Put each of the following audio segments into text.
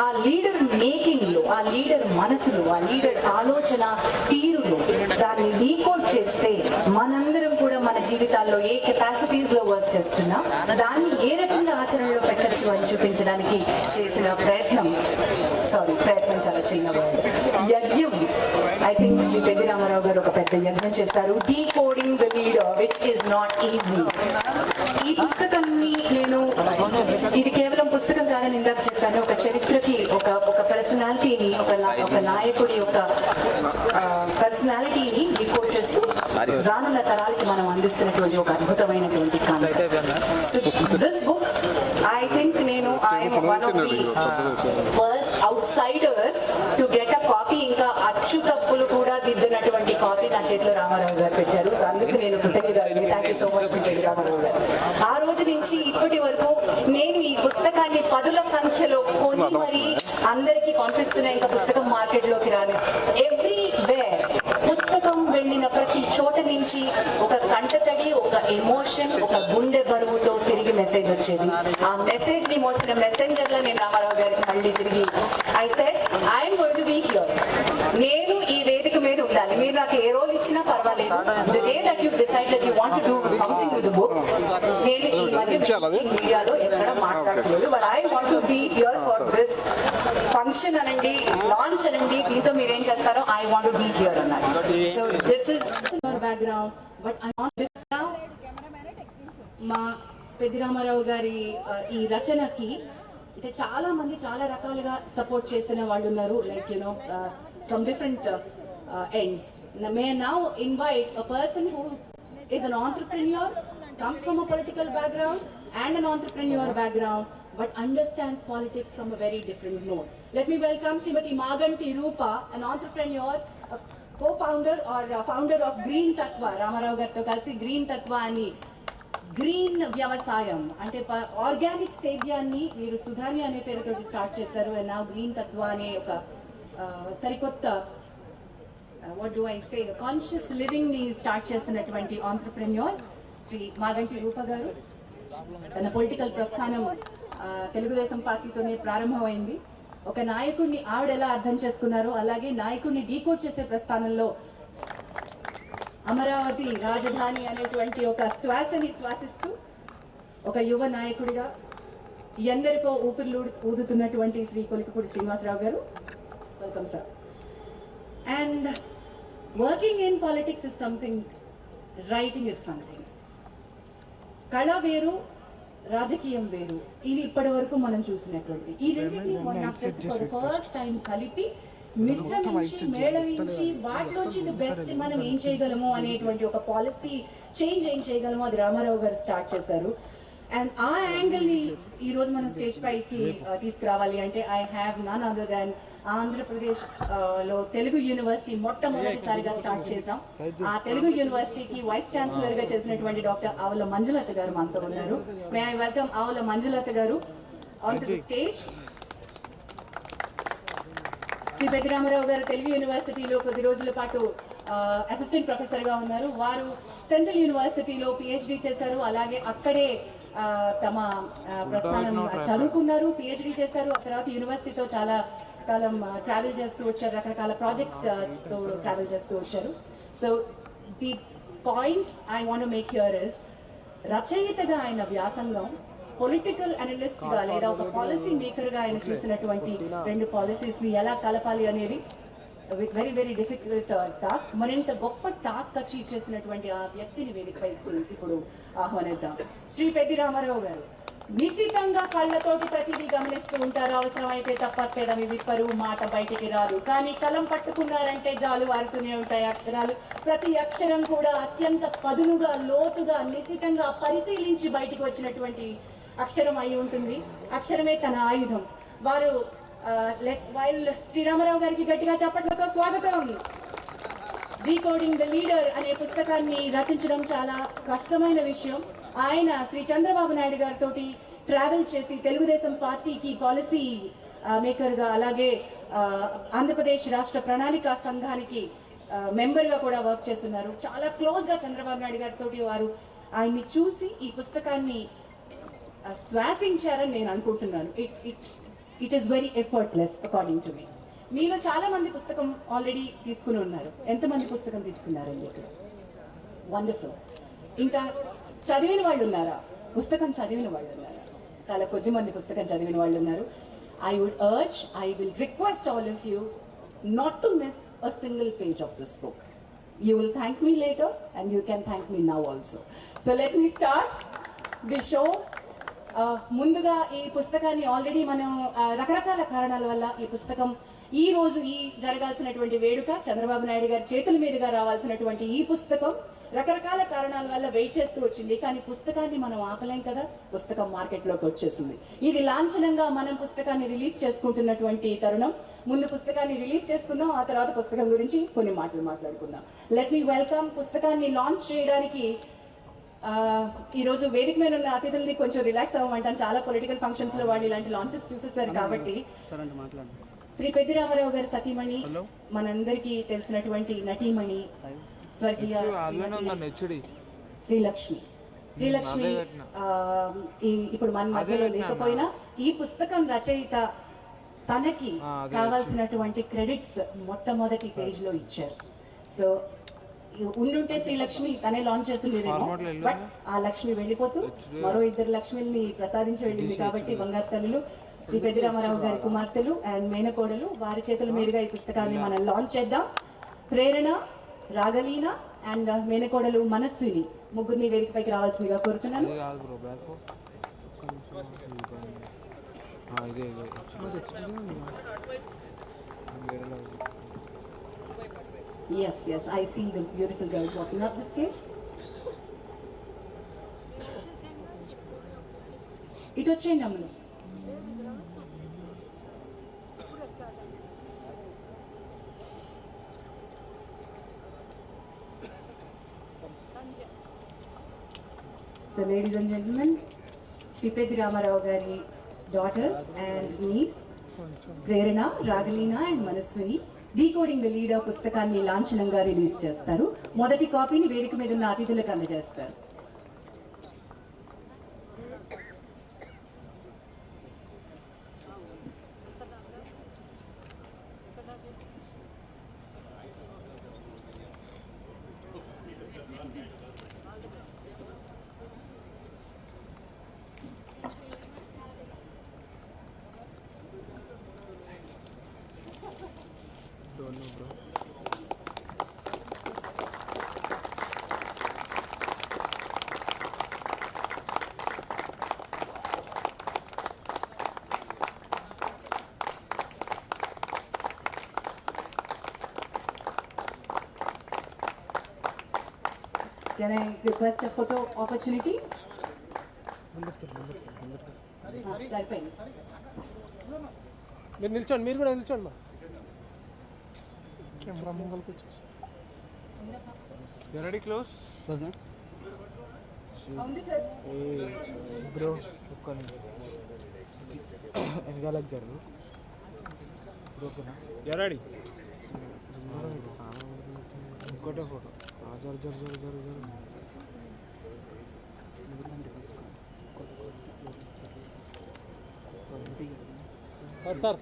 ఆ లీడర్ మేకింగ్లో ఆ లీడర్ మనసులో ఆ లీడర్ ఆలోచన తీరులో దాన్ని డీకోడ్ చేస్తే మనందరం కూడా మన జీవితాల్లో ఏ కెపాసిటీస్లో వర్క్ చేస్తున్నా దాన్ని ఏ రకంగా ఆచరణలో పెట్టచ్చు అని చూపించడానికి చేసిన ప్రయత్నం. సారీ ప్రయత్నం చాలా చిన్నవాడు యజ్ఞం. ఐ థింక్ శ్రీ పెద్ద రామారావు గారు ఒక పెద్ద యజ్ఞం చేస్తారు decoding the leader which is not easy ఈ పుస్తకాన్ని నేను ఇది కేవలం పుస్తకం కాదని ఇందాక చెప్పాను. ఒక చరిత్రకి ఒక ఒక పర్సనాలిటీని ఒక ఒక నాయకుడి యొక్క పర్సనాలిటీని డికోడ్ చేస్తూ రానున్న తరాలకి మనం అందిస్తున్నటువంటి ఒక అద్భుతమైనటువంటి దిస్ బుక్ ఐ థింక్ నేను I'm one of the first outsiders to get a copy ఇంకా అచ్చు తప్పులు కూడా దిద్దినటువంటి కాపీ నా చేతిలో రామారావు గారు పెట్టారు. అందుకు నేను కృతజ్ఞతలు. Thank you so much Ramarao గారు. ఆ రోజు నుంచి ఇప్పటి వరకు నేను ఈ పుస్తకాన్ని పదుల సంఖ్యలో కొని మరి అందరికీ కనిపిస్తున్నాయి ఇంకా పుస్తకం మార్కెట్లోకి ఎవ్రీ వేర్ పుస్తకం వెళ్ళిన ప్రతి చోట నుంచి ఒక కంటతడి ఒక ఎమోషన్ ఒక గుండె బరువుతో తిరిగి మెసేజ్ వచ్చేది. ఆ మెసేజ్ని మోసిన మెసెంజర్లో నేను రామారావు గారికి మళ్ళీ తిరిగి I said I'm going to be here ఉండాలి మీరు నాకు ఏ రోల్ ఇచ్చినా పర్వాలేదు. The day that you decide that you want to do something with book నేను ఈ మధ్య మీడియాలో ఎక్కడ మాట్లాడలేదు. But I want to be here for this function అనండి లాంచ్ అనండి. దీంతో మీరు ఏం చేస్తారో I want to be here అన్నారు. So this is background but మా పెద్దిరామారావు గారి ఆ, ఈ రచనకి అంటే చాలా మంది చాలా రకాలుగా సపోర్ట్ చేసిన వాళ్ళు ఉన్నారు. Like you know from different Ends may now invite a person who is an entrepreneur, comes from a political background and an entrepreneur background, but understands politics from a very different note. Let me welcome Srimati Maganti Rupa, an entrepreneur, a co-founder or a founder of Green Tatva, Ramarao గారితో కలిసి green తత్వ అని green వ్యవసాయం అంటే organic సేద్యాన్ని వీరు సుధాని అనే పేరుతోటి స్టార్ట్ చేశారు అండ్ నా గ్రీన్ తత్వ అనే ఒక ఆ, సరికొత్త what do I say conscious లివింగ్ని start చేసినటువంటి ఆంటర్ప్రెన్యూర్ శ్రీ మాగంటి రూప గారు. తన పొలిటికల్ ప్రస్థానం తెలుగుదేశం పార్టీతోనే ప్రారంభమైంది. ఒక నాయకుడిని ఆవిడ ఎలా అర్థం చేసుకున్నారో అలాగే నాయకుడిని డీకోడ్ చేసే ప్రస్థానంలో అమరావతి రాజధాని అనేటువంటి ఒక శ్వాసని శ్వాసిస్తూ ఒక యువ నాయకుడిగా ఎందరికో ఊపిరిలు ఊదుతున్నటువంటి శ్రీ కొలికపూడి శ్రీనివాసరావు గారు. Welcome sir and working in politics is something writing is something కళ వేరు రాజకీయం వేరు. ఇది ఇప్పటి వరకు మనం చూసినటువంటి ఈ రెండింటిని ఫస్ట్ టైం కలిపి మిశ్రమించి మేళవించి వాటిలోంచి బెస్ట్ మనం ఏం చేయగలము అనేటువంటి ఒక పాలసీ చేంజ్ ఏం చేయగలము అది రామారావు గారు స్టార్ట్ చేశారు. అండ్ ఆ యాంగిల్ని ఈ రోజు మనం స్టేజ్ పైకి uh, తీసుకురావాలి అంటే I have none other than ఆంధ్రప్రదేశ్లో తెలుగు యూనివర్సిటీ మొట్టమొదటిసారిగా స్టార్ట్ చేశాం. ఆ తెలుగు యూనివర్సిటీకి వైస్ ఛాన్సలర్గా చేసినటువంటి డాక్టర్ ఆవుల మంజులత గారు మనతో ఉన్నారు. May I welcome Avula Manjulatha గారు on to the stage Shri Peddi Ramarao గారు తెలుగు యూనివర్సిటీలో కొద్ది రోజుల పాటు uh, అసిస్టెంట్ ప్రొఫెసర్గా ఉన్నారు. వారు సెంట్రల్ యూనివర్సిటీలో పిహెచ్డి చేశారు. అలాగే అక్కడే తమ ప్రస్థానం చదువుకున్నారు పిహెచ్డి చేశారు. ఆ తర్వాత యూనివర్సిటీతో చాలా కాలం ట్రావెల్ చేస్తూ వచ్చారు. రకరకాల ప్రాజెక్ట్స్తో ట్రావెల్ చేస్తూ వచ్చారు. So the point I want make here is రచయితగా ఆయన వ్యాసంగం పొలిటికల్ అనలిస్ట్గా లేదా ఒక పాలసీ మేకర్గా ఆయన చూసినటువంటి రెండు పాలసీస్ని ఎలా కలపాలి అనేది వెరీ వెరీ డిఫికల్ట్ టాస్క్ మరింత గొప్ప టాస్క్ అచీవ్ చేసినటువంటి ఆ వ్యక్తిని వేదికపై ఇప్పుడు ఆహ్వానిద్దాం. శ్రీ పెద్ది రామారావు గారు నిశ్చితంగా కళ్ళతోటి ప్రతిదీ గమనిస్తూ ఉంటారు. అవసరమైతే తప్ప పెదవి విప్పరు మాట బయటికి రాదు. కానీ కలం పట్టుకున్నారంటే జాలు వారుతూనే ఉంటాయి అక్షరాలు. ప్రతి అక్షరం కూడా అత్యంత పదునుగా లోతుగా నిశితంగా పరిశీలించి బయటికి వచ్చినటువంటి అక్షరం అయి ఉంటుంది. అక్షరమే తన ఆయుధం. వారు వైల్ శ్రీరామారావు గారికి గట్టిగా చప్పట్లతో స్వాగతం. డీకోడింగ్ ద లీడర్ అనే పుస్తకాన్ని రచించడం చాలా కష్టమైన విషయం. ఆయన శ్రీ చంద్రబాబు నాయుడు గారితో ట్రావెల్ చేసి తెలుగుదేశం పార్టీకి పాలసీ మేకర్గా అలాగే ఆంధ్రప్రదేశ్ రాష్ట్ర ప్రణాళిక సంఘానికి మెంబర్గా కూడా వర్క్ చేస్తున్నారు. చాలా క్లోజ్గా చంద్రబాబు నాయుడు గారితో వారు ఆయన్ని చూసి ఈ పుస్తకాన్ని శ్వాసించారని నేను అనుకుంటున్నాను. It it it is very effortless according to me మీలో చాలా మంది పుస్తకం ఆల్రెడీ తీసుకుని ఉన్నారు. ఎంతమంది పుస్తకం తీసుకున్నారండి ఇక్కడ? వండర్ఫుల్ ఇంకా చదివిన వాళ్ళు ఉన్నారా? పుస్తకం చదివిన వాళ్ళు ఉన్నారా? చాలా కొద్ది మంది పుస్తకం చదివిన వాళ్ళు ఉన్నారు. I would urge I will request all of you not to miss a single page of this book you will thank me later and you can thank me now also so let me start the show ముందుగా ఈ పుస్తకాన్ని already మనం రకరకాల కారణాల వల్ల ఈ పుస్తకం ఈ రోజు ఈ జరగాల్సినటువంటి వేడుక చంద్రబాబు నాయుడు గారి చేతుల మీదుగా రావాల్సినటువంటి ఈ పుస్తకం రకరకాల కారణాల వల్ల వెయిట్ చేస్తూ వచ్చింది. కానీ పుస్తకాన్ని మనం ఆపలేం కదా? పుస్తకం మార్కెట్లోకి వచ్చేసింది. ఇది లాంఛనంగా మనం పుస్తకాన్ని రిలీజ్ చేసుకుంటున్నటువంటి తరుణం. ముందు పుస్తకాన్ని రిలీజ్ చేసుకుందాం ఆ తర్వాత పుస్తకం గురించి కొన్ని మాటలు మాట్లాడుకుందాం. లెట్ మీ వెల్కమ్ పుస్తకాన్ని లాంచ్ చేయడానికి ఆ, ఈ రోజు వేదిక మీద ఉన్న అతిథుల్ని కొంచెం రిలాక్స్ అవ్వమంటాను. చాలా పొలిటికల్ ఫంక్షన్స్లో వాళ్ళు ఇలాంటి లాంచెస్ చూసేసారు కాబట్టి. సరే అంటే మాట్లాడు శ్రీ పెద్దిరామారావు గారి సతీమణి హలో. మనందరికీ తెలిసినటువంటి నటీమణి స్వర్గీయ శ్రీలక్ష్మి శ్రీలక్ష్మి ఇప్పుడు మన మధ్యలో లేకపోయినా ఈ పుస్తకం రచయిత తనకి కావాల్సినటువంటి క్రెడిట్స్ మొట్టమొదటి పేజ్లో ఇచ్చారు. సో ఉండుంటే శ్రీలక్ష్మి తనే లాంచ్ చేస్తుండేదేమో? బట్ ఆ లక్ష్మి వెళ్ళిపోతూ మరో ఇద్దరు లక్ష్మిని ప్రసాదించి వెళ్ళింది కాబట్టి బంగారు తల్లులు శ్రీ పెద్దిరామారావు గారి కుమార్తెలు అండ్ మేనకోడలు వారి చేతుల మీదుగా ఈ పుస్తకాన్ని మనం లాంచ్ చేద్దాం. ప్రేరణ రాగలీన అండ్ మేనకోడలు మనస్విని ముగ్గురిని వేదికపైకి రావాల్సిందిగా కోరుతున్నాను. ఇది Yes, yes, I see the beautiful girls walking up the stage. ఇటు వచ్చేయండి అమ్మలు so ladies and gentlemen Sripathi Ramarao గారి daughters and nieces Prerana Ragaleena and Manaswini Decoding the leader పుస్తకాన్ని లాంఛనంగా రిలీజ్ చేస్తారు. మొదటి కాపీని వేదిక మీద ఉన్న అతిథులకు అందజేస్తారు don't know bro I request a photo opportunity సరిపోయింది మీరు నిల్చోండి మీరు కూడా నిల్చోండి మా. కెమెరా ముంగల్ రెడీ క్లోజ్ సార్. బ్రో ఒక్క వెనకాలకు జరుగు. రెడీ ఇంకోటే ఫోటో జరు జరు జరు జరు జరు సార్ సార్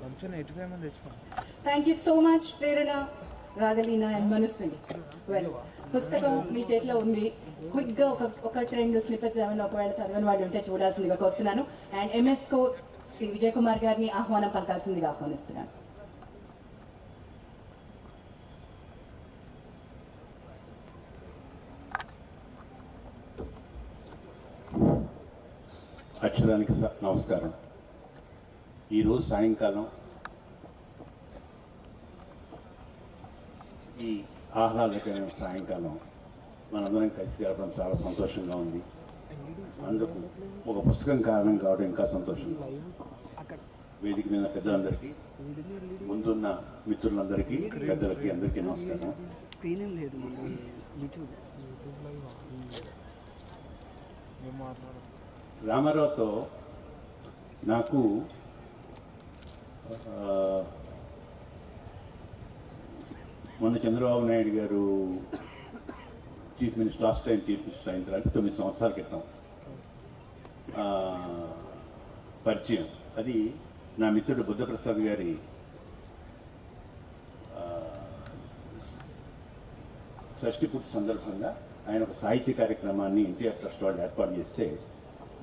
ఫంక్షన్ ఎటువైనా తెచ్చుకో thank you so much Prerana Ragalina and Manaswini well పుస్తకం మీ చేతిలో ఉంది. క్విక్గా ఒక ఒకటి రెండు స్నిపెట్స్ ఏమైనా ఒకవేళ చదివిన వాడు ఉంటే చూడాల్సిందిగా కోరుతున్నాను. అండ్ ఎంఎస్కో శ్రీ విజయ్ కుమార్ గారిని ఆహ్వానం పలకాల్సిందిగా ఆహ్వానిస్తున్నాను. అక్షరానికి నమస్కారం. ఈరోజు సాయంకాలం ఈ ఆహ్లాదకరమైన సాయంకాలం మనందరం కలిసి గడపడం చాలా సంతోషంగా ఉంది. అందుకు ఒక పుస్తకం కారణం కావడం ఇంకా సంతోషంగా వేదిక మీద పెద్దలందరికీ ముందున్న మిత్రులందరికీ పెద్దలకి అందరికీ నమస్కారం. రామారావుతో నాకు మొన్న చంద్రబాబు నాయుడు గారు chief minister last time chief minister అయిన తర్వాత తొమ్మిది సంవత్సరాల క్రితం. పరిచయం. అది నా మిత్రుడు బుద్ధప్రసాద్ గారి ఆ, షష్ఠి పూర్తి సందర్భంగా ఆయన ఒక సాహిత్య కార్యక్రమాన్ని ఎన్టీఆర్ ట్రస్ట్ వాళ్ళు ఏర్పాటు చేస్తే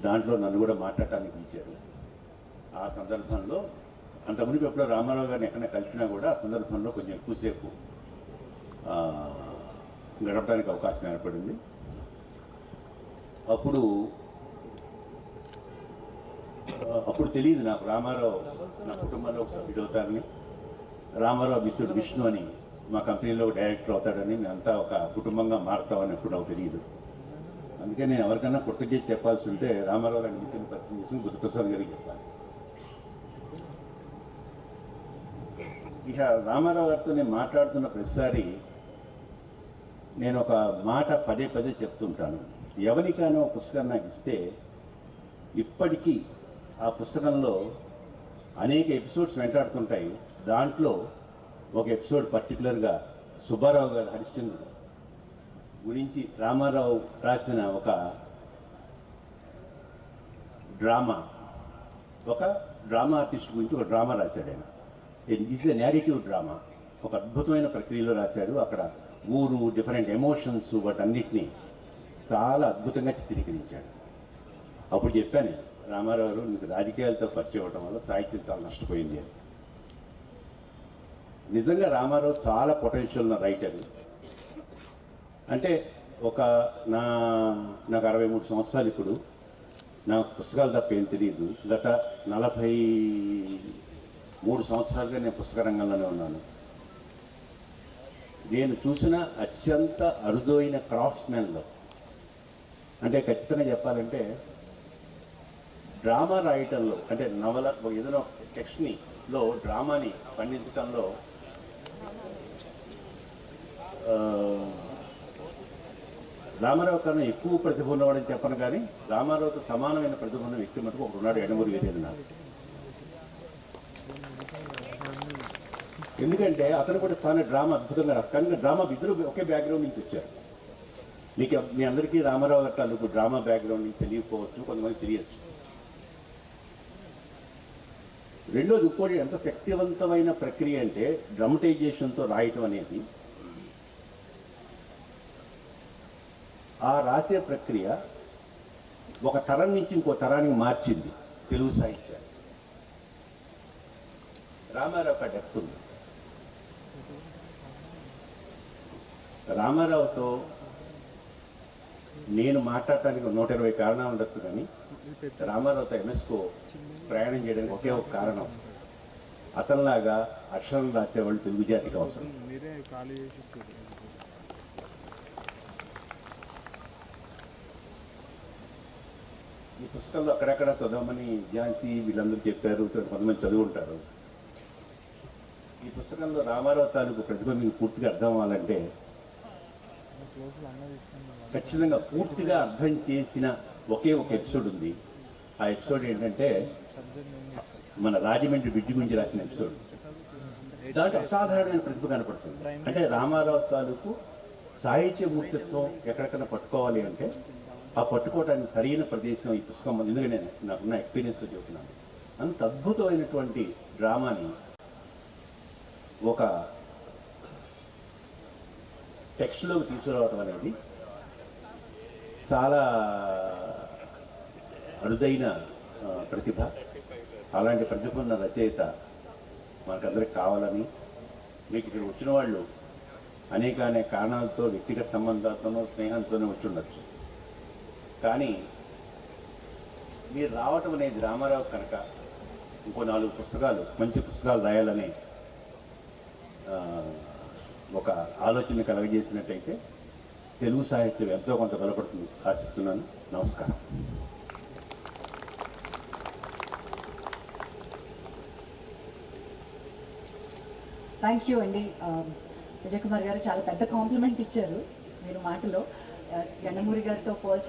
దాంట్లో నన్ను కూడా మాట్లాడటానికి పిలిచారు. ఆ సందర్భంలో అంత ఎప్పుడో రామారావు గారిని ఎక్కడ కలిసినా కూడా ఆ సందర్భంలో కొంచెం ఎక్కువసేపు గడపడానికి అవకాశం ఏర్పడింది. అప్పుడు అప్పుడు తెలియదు నాకు రామారావు నా కుటుంబంలో ఒక సభ్యుడు అవుతారని. రామారావు మిత్రుడు విష్ణు అని మా కంపెనీలో డైరెక్టర్ అవుతాడని మేమంతా ఒక కుటుంబంగా మారుతామని ఎప్పుడు నాకు తెలియదు. అందుకే నేను ఎవరికైనా కృతజ్ఞత చెప్పాల్సి ఉంటే రామారావు గారి మిత్రుని పరిచయం చేసి బుద్ధప్రసాద్ గారికి చెప్పాలి. ఇక రామారావు గారితో నేను మాట్లాడుతున్న ప్రతిసారి నేను ఒక మాట పదే పదే చెప్తుంటాను. ఎవరికైనా ఒక పుస్తకం నాకు ఇస్తే ఇప్పటికీ ఆ పుస్తకంలో అనేక ఎపిసోడ్స్ వెంటాడుతుంటాయి. దాంట్లో ఒక ఎపిసోడ్ పర్టికులర్గా సుబ్బారావు గారు హరిశ్చంద్రుడు గురించి రామారావు రాసిన ఒక డ్రామా. ఒక డ్రామా ఆర్టిస్ట్ గురించి ఒక డ్రామా రాశాడు ఆయన. Is a narrative drama. ఒక అద్భుతమైన ప్రక్రియలో రాశాడు అక్కడ ఊరు డిఫరెంట్ ఎమోషన్స్ వాటన్నిటినీ చాలా అద్భుతంగా చిత్రీకరించాడు. అప్పుడు చెప్పాను రామారావు గారు నీకు రాజకీయాలతో పరిచయం అవ్వడం వల్ల సాహిత్యం చాలా నష్టపోయింది అని. నిజంగా రామారావు చాలా పొటెన్షియల్ ఉన్న రైటర్ అంటే ఒక నా నాకు అరవై మూడు సంవత్సరాలు ఇప్పుడు. నాకు పుస్తకాలు తప్ప ఏం తెలియదు గత నలభై మూడు సంవత్సరాలుగా నేను పుస్తక రంగంలోనే ఉన్నాను. నేను చూసిన అత్యంత అరుదైన క్రాఫ్ట్స్మెన్లో. అంటే ఖచ్చితంగా చెప్పాలంటే డ్రామా రాయటంలో అంటే నవల ఏదైనా టెక్స్ట్ని లో డ్రామాని పండించడంలో రామారావు కన్నా ఎక్కువ ప్రతిభ ఉన్నవాడని చెప్పను కానీ రామారావుతో సమానమైన ప్రతిభ ఉన్న వ్యక్తి మటుకు ఒకడున్నాడు ఎడమూరి వీరేది ఎందుకంటే అతను కూడా చాలా డ్రామా అద్భుతంగా రాస్తారు కానీ డ్రామా ఇద్దరు ఒకే బ్యాక్గ్రౌండ్ నుంచి వచ్చారు. మీకు మీ అందరికీ రామారావు గారి తాలూకు డ్రామా బ్యాక్గ్రౌండ్ నుంచి తెలియకపోవచ్చు కొంతమంది తెలియచ్చు. రెండోది ఇంకోటి ఎంత శక్తివంతమైన ప్రక్రియ అంటే డ్రమటైజేషన్తో రాయటం అనేది. ఆ రాసే ప్రక్రియ ఒక తరం నుంచి ఇంకో తరానికి మార్చింది. తెలుగు సాహిత్యాన్ని. రామారావు ఒక డెప్త్ ఉంది. రామారావుతో నేను మాట్లాడటానికి నూట ఇరవై కారణాలు ఉండొచ్చు కానీ రామారావుతో ఎంఎస్కో ప్రయాణం చేయడానికి ఒకే ఒక కారణం. అతనిలాగా అక్షరం రాసేవాళ్ళు తెలుగు జాతికి అవసరం. మీరే ఈ పుస్తకంలో అక్కడక్కడ చదవమని విద్యాంతి వీళ్ళందరూ చెప్పారు కొంతమంది చదువుంటారు ఈ పుస్తకంలో రామారావు తాలూకు ప్రతిభ మీకు పూర్తిగా అర్థం అవ్వాలంటే ఖచ్చితంగా పూర్తిగా అర్థం చేసిన ఒకే ఒక ఎపిసోడ్ ఉంది. ఆ ఎపిసోడ్ ఏంటంటే మన రాజమండ్రి బిడ్డి గురించి రాసిన ఎపిసోడ్. దాంట్లో అసాధారణమైన ప్రతిభ కనపడుతుంది. అంటే రామారావు తాలూకు సాహిత్య మూర్తిత్వం ఎక్కడికైనా పట్టుకోవాలి అంటే ఆ పట్టుకోవడానికి సరైన ప్రదేశం ఈ పుస్తకం ఎందుకంటే నేను నాకున్న ఎక్స్పీరియన్స్తో చెబుతున్నాను. అంత అద్భుతమైనటువంటి డ్రామాని ఒక టెక్స్ట్లోకి తీసుకురావడం అనేది చాలా అరుదైన ప్రతిభ. అలాంటి ప్రతిభ ఉన్న రచయిత మనకందరికి కావాలని మీకు ఇక్కడ వచ్చిన వాళ్ళు అనేక అనేక కారణాలతో వ్యక్తిగత సంబంధాలతోనో స్నేహంతోనో వచ్చి ఉండొచ్చు. కానీ మీరు రావటం అనేది రామారావు కనుక ఇంకో నాలుగు పుస్తకాలు మంచి పుస్తకాలు రాయాలనే ఒక ఆలోచన కలగజేసినట్టయితే తెలుగు సాహిత్యం ఎంతో కొంత బలపడుతుంది. ఆశిస్తున్నాను. నమస్కారం. థ్యాంక్ యూ అండి. విజయ్ కుమార్ గారు చాలా పెద్ద కాంప్లిమెంట్ ఇచ్చారు. మీరు మాటలో గణమూరి గారితో పోల్చి